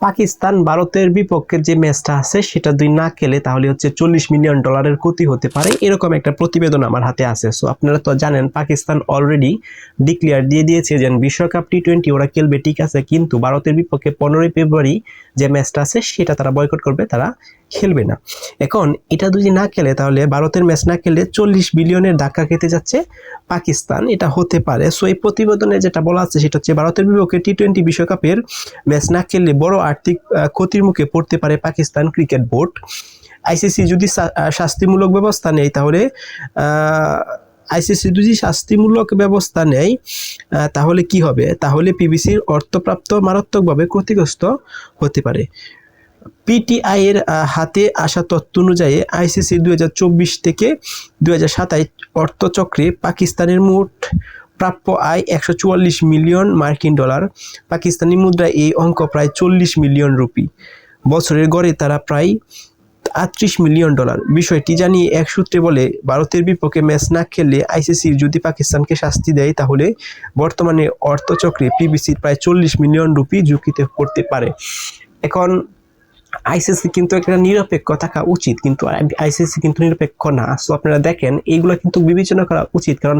পাকিস্তান ভারতের বিপক্ষে যে ম্যাচটা আছে সেটা দুই না খেলে তাহলে হচ্ছে চল্লিশ মিলিয়ন ডলারের ক্ষতি হতে পারে। এরকম একটা প্রতিবেদন আমার হাতে আছে। সো আপনারা তো জানেন, পাকিস্তান অলরেডি ডিক্লেয়ার দিয়ে দিয়েছে যে বিশ্বকাপ টি টোয়েন্টি ওরা খেলবে, ঠিক আছে। কিন্তু ভারতের বিপক্ষে পনেরোই ফেব্রুয়ারি যে ম্যাচটা আছে সেটা তারা বয়কট করবে, তারা খেলবে না। এখন এটা যদি না খেলে তাহলে ভারতের ম্যাচ না খেলে চল্লিশ বিলিয়নের ধাক্কা খেতে যাচ্ছে পাকিস্তান। এটা হতে পারে। সো এই প্রতিবেদনে যেটা বলা আছে সেটা হচ্ছে ভারতের বিপক্ষে টি টোয়েন্টি বিশ্বকাপের ম্যাচ না খেললে বড় আর্থিক ক্ষতির মুখে পড়তে পারে পাকিস্তান ক্রিকেট বোর্ড আইসিসি যদি শাস্তিমূলক ব্যবস্থা নেয় তাহলে আইসিসি যদি শাস্তিমূলক ব্যবস্থা নেয় তাহলে কি হবে? তাহলে পিবিসির অর্থপ্রাপ্ত মারাত্মকভাবে ক্ষতিগ্রস্ত হতে পারে। পিটিআই এর হাতে আসা তথ্য অনুযায়ী আইসিসি দু হাজার চব্বিশ থেকে দুই অর্থচক্রে পাকিস্তানের মোট প্রাপ্য আয় একশো চুয়াল্লিশ মিলিয়ন মার্কিন ডলার। পাকিস্তানি মুদ্রায় এই অঙ্ক প্রায় চল্লিশ মিলিয়ন রুপি। বছরের গড়ে তারা প্রায় আটত্রিশ মিলিয়ন ডলার। বিষয়টি জানিয়ে এক সূত্রে বলে, ভারতের বিপক্ষে ম্যাচ না খেললে আইসিসি যদি পাকিস্তানকে শাস্তি দেয়, তাহলে বর্তমানে অর্থচক্রে পিবিসির প্রায় চল্লিশ মিলিয়ন রুপি ঝুঁকিতে পড়তে পারে। এখন আইসিসি কিন্তু একটা নিরপেক্ষ থাকা উচিত, কিন্তু আইসিসি কিন্তু নিরপেক্ষ না। সো আপনারা দেখেন, এইগুলো কিন্তু বিবেচনা করা উচিত, কারণ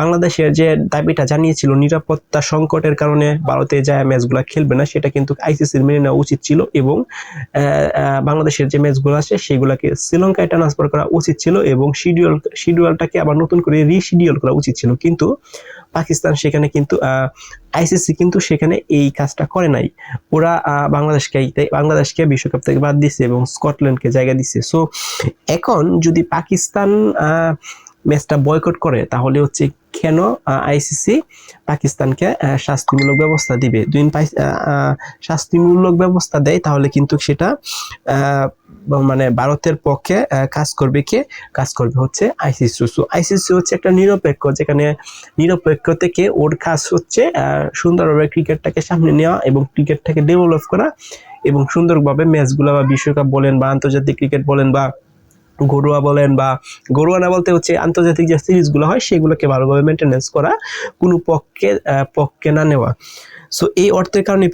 বাংলাদেশের যে দাবিটা জানিয়েছিল নিরাপত্তা সংকটের কারণে ভারতে যায় ম্যাচগুলো খেলবে না, সেটা কিন্তু আইসিসির মেনে নেওয়া উচিত ছিল এবং বাংলাদেশের যে ম্যাচগুলো আছে, সেগুলোকে শ্রীলঙ্কায় ট্রান্সফার করা উচিত ছিল এবং শিডিউল শিডিউলটাকে আবার নতুন করে রিশিডিউল করা উচিত ছিল। কিন্তু পাকিস্তান সেখানে কিন্তু আইসিসি কিন্তু সেখানে এই কাজটা করে নাই। ওরা বাংলাদেশকে বাংলাদেশকে বিশ্বকাপ থেকে বাদ দিছে এবং স্কটল্যান্ডকে জায়গা দিছে। সো এখন যদি পাকিস্তান ম্যাচটা বয়কট করে, তাহলে হচ্ছে কেন আইসিসি পাকিস্তানকে শাস্তিমূলক ব্যবস্থা দিবে? দুই শাস্তিমূলক ব্যবস্থা দেয়, তাহলে কিন্তু সেটা মানে ভারতের পক্ষে কাজ করবে কে? কাজ করবে হচ্ছে আইসিসি। সো আইসিসি হচ্ছে একটা নিরপেক্ষ, যেখানে নিরপেক্ষ থেকে ওর কাজ হচ্ছে সুন্দরভাবে ক্রিকেটটাকে সামনে নেওয়া এবং ক্রিকেটটাকে ডেভেলপ করা এবং সুন্দরভাবে ম্যাচগুলো বা বিশ্বকাপ বলেন বা আন্তর্জাতিক ক্রিকেট বলেন বা ঘরোয়া বলেন বা ঘরোয়া না বলতে হচ্ছে আন্তর্জাতিক যে সিরিজগুলো হয়, সেগুলোকে ভালোভাবে মেনটেনেন্স করা কোনো পক্ষে পক্ষে না নেওয়া। সো এই অর্থের কারণে